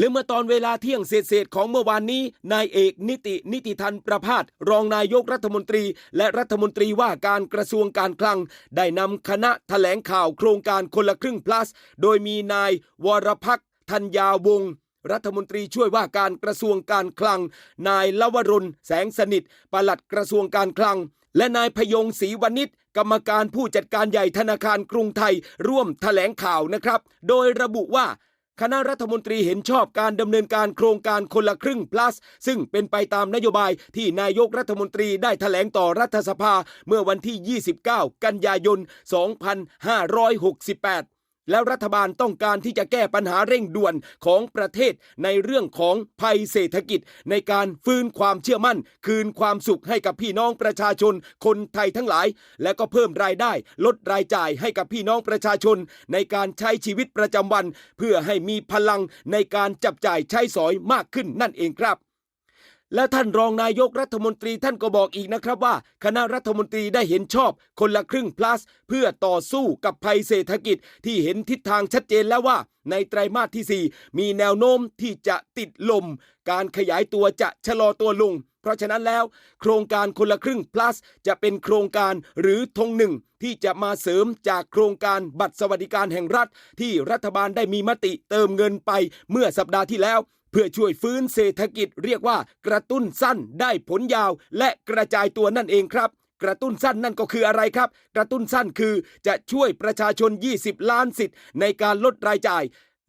และเมื่อตอนเวลาเที่ยงเศษของเมื่อวานนี้ นายเอกนิตินิติทันประพาสรองนายกรัฐมนตรี และรัฐมนตรีว่าการกระทรวงการคลัง ได้นำคณะแถลงข่าวโครงการคนละครึ่ง plus โดยมีนายวรพักษ์ธัญญาวงศ์รัฐมนตรีช่วยว่าการกระทรวงการคลัง นายลวรนแสงสนิทปลัดกระทรวงการคลัง และนายพยงศรีวณิชกรรมการผู้จัดการใหญ่ธนาคารกรุงไทย ร่วมแถลงข่าวนะครับ โดยระบุว่า คณะรัฐมนตรีเห็นชอบการดำเนินการโครงการคนละครึ่ง plus ซึ่งเป็นไปตามนโยบายที่นายกรัฐมนตรีได้แถลงต่อรัฐสภาเมื่อวันที่ 29 กันยายน 2568 แล้วรัฐบาลต้องการที่จะแก้ปัญหาเร่งด่วนของประเทศในเรื่องของภัยเศรษฐกิจ ในการฟื้นความเชื่อมั่น คืนความสุขให้กับพี่น้องประชาชน คนไทยทั้งหลาย และก็เพิ่มรายได้ ลดรายจ่ายให้กับพี่น้องประชาชน ในการใช้ชีวิตประจำวัน เพื่อให้มีพลังในการจับจ่ายใช้สอยมากขึ้นนั่นเองครับ และท่านรองนายกรัฐมนตรีท่านก็บอกอีกนะครับว่า คณะรัฐมนตรีได้เห็นชอบคนละครึ่ง plus เพื่อต่อสู้กับภัยเศรษฐกิจที่เห็นทิศทางชัดเจนแล้วว่า ในไตรมาสที่ 4 มีแนวโน้มที่จะติดลม การขยายตัวจะชะลอตัวลง เพราะฉะนั้นแล้ว โครงการคนละครึ่ง plus จะเป็นโครงการหรือธงหนึ่งที่จะมาเสริมจากโครงการบัตรสวัสดิการแห่งรัฐ ที่รัฐบาลได้มีมติเติมเงินไปเมื่อสัปดาห์ที่แล้ว เพื่อช่วยฟื้นเศรษฐกิจเรียกว่ากระตุ้นสั้นได้ผลยาว และกระจายตัวนั่นเองครับ กระตุ้นสั้นนั่นก็คืออะไรครับ กระตุ้นสั้นคือจะช่วยประชาชน 20 ล้านสิทธิ์ในการลดรายจ่าย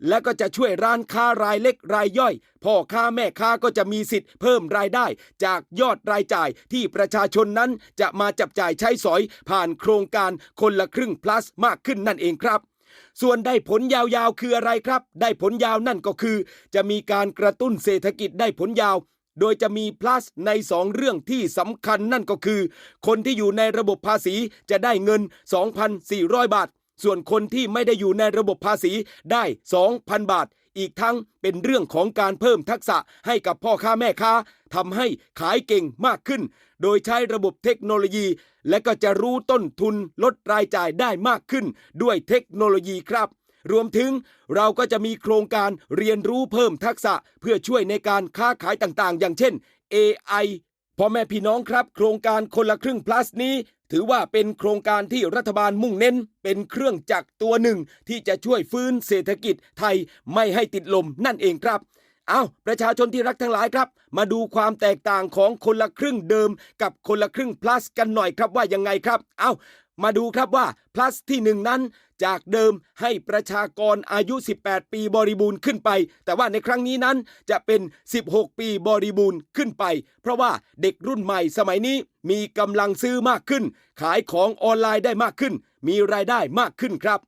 และก็จะช่วยร้านค้ารายเล็กรายย่อย พ่อค้าแม่ค้าก็จะมีสิทธิ์เพิ่มรายได้ จากยอดรายจ่ายที่ประชาชนนั้นจะมาจับจ่ายใช้สอย ผ่านโครงการคนละครึ่ง plus มากขึ้นนั่นเองครับ ส่วนได้ผลยาวๆคืออะไรครับ ได้ผลยาวนั่นก็คือ จะมีการกระตุ้นเศรษฐกิจได้ผลยาว โดยจะมี plus ใน 2 เรื่องที่สำคัญนั่นก็คือ คนที่อยู่ในระบบภาษีจะได้เงิน 2,400 บาท ส่วนคนที่ไม่ได้อยู่ในระบบภาษีได้ 2,000 บาท อีกทั้งเป็นเรื่องของการเพิ่มทักษะให้กับพ่อค้าแม่ค้าทำให้ขายเก่งมากขึ้น โดยใช้ระบบเทคโนโลยี และก็จะรู้ต้นทุนลดรายจ่ายได้มากขึ้น ด้วยเทคโนโลยีครับรวมถึงเราก็จะมีโครงการเรียนรู้เพิ่มทักษะเพื่อช่วยในการค้าขายต่างๆ อย่างเช่น AI พ่อแม่พี่น้องครับ โครงการคนละครึ่ง plus นี้ ถือว่าเป็นโครงการที่รัฐบาลมุ่งเน้น เป็นเครื่องจักรตัวหนึ่ง ที่จะช่วยฟื้นเศรษฐกิจไทยไม่ให้ติดลมนั่นเองครับเอาประชาชนที่รักทั้งหลายครับ มาดูความแตกต่างของคนละครึ่งเดิม กับคนละครึ่ง plus กันหน่อยครับว่ายังไงครับ เอา มาดูครับว่า plus ที่หนึ่งนั้น จากเดิมให้ประชากรอายุ 18 ปีบริบูรณ์ขึ้นไป แต่ว่าในครั้งนี้นั้นจะเป็น 16 ปีบริบูรณ์ขึ้นไป เพราะว่าเด็กรุ่นใหม่สมัยนี้มีกำลังซื้อมากขึ้น ขายของออนไลน์ได้มากขึ้น มีรายได้มากขึ้นครับ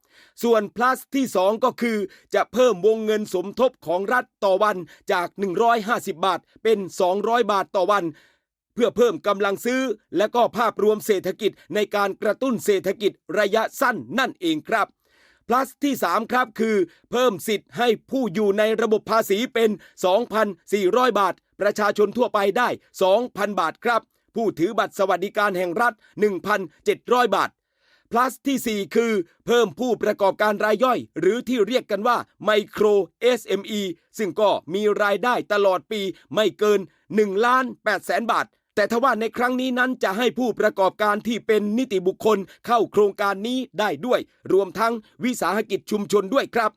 ส่วน plus ที่ 2 ก็คือ จะเพิ่มวงเงินสมทบของรัฐต่อวันจาก 150 บาทเป็น 200 บาทต่อวัน เพื่อเพิ่มกำลังซื้อ และก็ภาพรวมเศรษฐกิจในการกระตุ้นเศรษฐกิจระยะสั้นนั่นเองครับ plus ที่ 3 ครับคือ เพิ่มสิทธิ์ให้ผู้อยู่ในระบบภาษีเป็น 2,400 บาท ประชาชนทั่วไปได้ 2,000 บาทครับ ผู้ถือบัตรสวัสดิการแห่งรัฐ 1,700 บาท plus ที่ 4 คือ เพิ่มผู้ประกอบการรายย่อย หรือที่เรียกกันว่าไมโคร SME ซึ่งก็มีรายได้ตลอดปีไม่เกิน1ล้าน8แสนบาท แต่ทว่าในครั้งนี้นั้นจะให้ผู้ประกอบการที่เป็นนิติบุคคลเข้าโครงการนี้ได้ด้วย รวมทั้งวิสาหกิจชุมชนด้วยครับ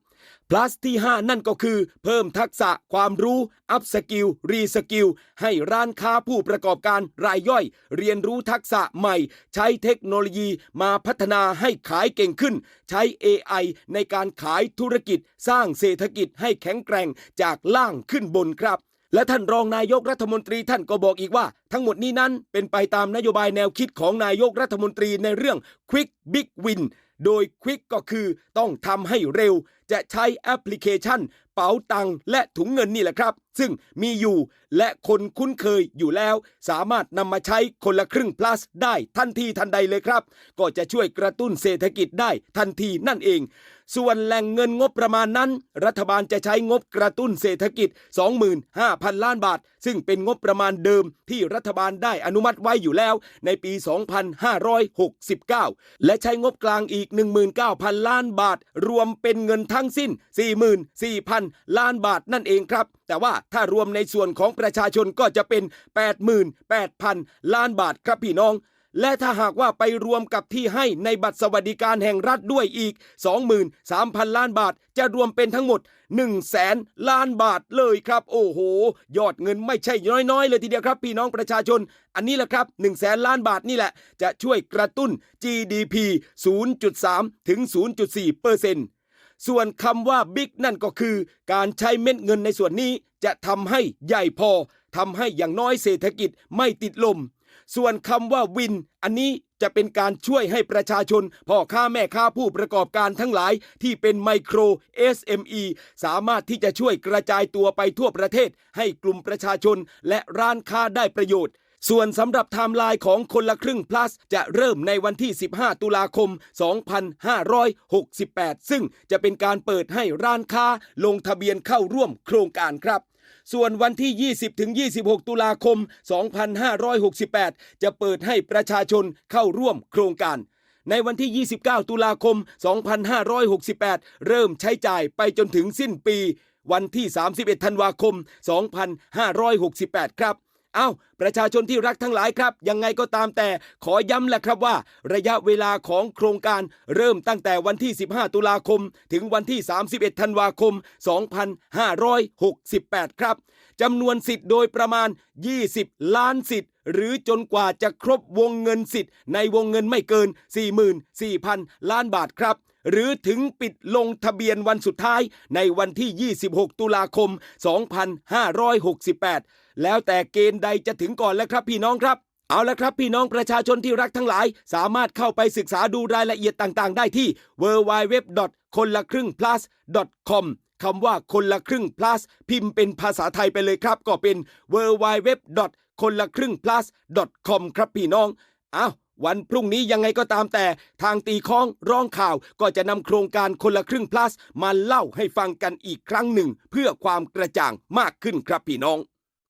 plus ที่ 5 นั่นก็คือ เพิ่มทักษะความรู้อัพสกิลรีสกิลให้ร้านค้าผู้ประกอบการรายย่อย เรียนรู้ทักษะใหม่ ใช้เทคโนโลยีมาพัฒนาให้ขายเก่งขึ้น ใช้ AI ในการขายธุรกิจ สร้างเศรษฐกิจให้แข็งแกร่งจากล่างขึ้นบนครับ และท่านรองนายกรัฐมนตรีท่านก็บอกอีกว่า ทั้งหมดนี้นั้นเป็นไปตามนโยบายแนวคิดของนายกรัฐมนตรีในเรื่อง Quick Big Win โดย Quick ก็คือต้องทำให้เร็ว จะใช้แอปพลิเคชัน เป๋าตังและถุงเงินนี่แหละครับ ซึ่งมีอยู่และคนคุ้นเคยอยู่แล้ว สามารถนำมาใช้คนละครึ่ง plus ได้ทันทีทันใดเลยครับ ก็จะช่วยกระตุ้นเศรษฐกิจได้ทันทีนั่นเอง ส่วนแหล่งเงินงบประมาณนั้น รัฐบาลจะใช้งบกระตุ้นเศรษฐกิจ 25,000 ล้านบาท ซึ่งเป็นงบประมาณเดิมที่รัฐบาลได้อนุมัติไว้อยู่แล้วในปี 2569 และใช้งบกลางอีก 19,000 ล้านบาท รวมเป็นเงินทั้งสิ้น 44,000 ล้านบาทนั่นเองครับ แต่ว่าถ้ารวมในส่วนของประชาชนก็จะเป็น 88,000 ล้านบาทครับพี่น้อง และถ้าหากว่าไปรวมกับที่ให้ในบัตรสวัสดิการแห่งรัฐด้วยอีก 23,000 ล้านบาท จะรวมเป็นทั้งหมด 1 0 0 0 0แสนล้านบาทเลยครับ โอ้โห ยอดเงินไม่ใช่น้อยๆ เลยทีเดียวครับ พี่น้องประชาชน อันนี้แหละครับ1 0 0 0 0แสนล้านบาทนี่แหละ จะช่วยกระตุ้น GDP 0.3 ถึง 0.4เปอร์เซ็นต์ส่วนคำว่าบิ๊กนั่นก็คือ การใช้เม็ดเงินในส่วนนี้จะทำให้ใหญ่พอทำให้อย่างน้อยเศรษฐกิจไม่ติดลม ส่วนคำว่าวิน อันนี้จะเป็นการช่วยให้ประชาชนพ่อค้าแม่ค้าผู้ประกอบการทั้งหลายที่เป็นไมโคร SME สามารถที่จะช่วยกระจายตัวไปทั่วประเทศ ให้กลุ่มประชาชนและร้านค้าได้ประโยชน์ ส่วนสำหรับไทม์ไลน์ของคนละครึ่ง plus จะเริ่มในวันที่ 15 ตุลาคม 2568 ซึ่งจะเป็นการเปิดให้ร้านค้าลงทะเบียนเข้าร่วมโครงการครับส่วนวันที่ 20 ถึง 26 ตุลาคม 2568 จะเปิดให้ประชาชนเข้าร่วมโครงการ ในวันที่ 29 ตุลาคม 2568 เริ่มใช้จ่ายไปจนถึงสิ้นปี วันที่ 31 ธันวาคม 2568 ครับ เอ้า ประชาชนที่รักทั้งหลายครับ ยังไงก็ตามแต่ขอย้ำแหละครับว่า ระยะเวลาของโครงการเริ่มตั้งแต่วันที่ 15 ตุลาคม ถึงวันที่ 31 ธันวาคม 2568 ครับ จำนวนสิทธิ์โดยประมาณ 20 ล้านสิทธิ์ หรือจนกว่าจะครบวงเงินสิทธิ์ ในวงเงินไม่เกิน 44,000 ล้านบาทครับ หรือถึงปิดลงทะเบียนวันสุดท้ายในวันที่ 26 ตุลาคม 2568 แล้วแต่เกณฑ์ใดจะถึงก่อนแล้วครับพี่น้องครับเอาละครับพี่น้องประชาชนที่รักทั้งหลาย สามารถเข้าไปศึกษาดูรายละเอียดต่างๆ ได้ที่ www. คนละครึ่ง plus com คำว่าคนละครึ่ง plus พิมพ์เป็นภาษาไทยไปเลยครับ ก็เป็น www. คนละครึ่ง plus com ครับพี่น้องอ้าววันพรุ่งนี้ยังไงก็ตามแต่ทางตีค้องร้องข่าวก็จะนำโครงการคนละครึ่ง plus มาเล่าให้ฟังกันอีกครั้งหนึ่ง เพื่อความกระจ่างมากขึ้นครับพี่น้อง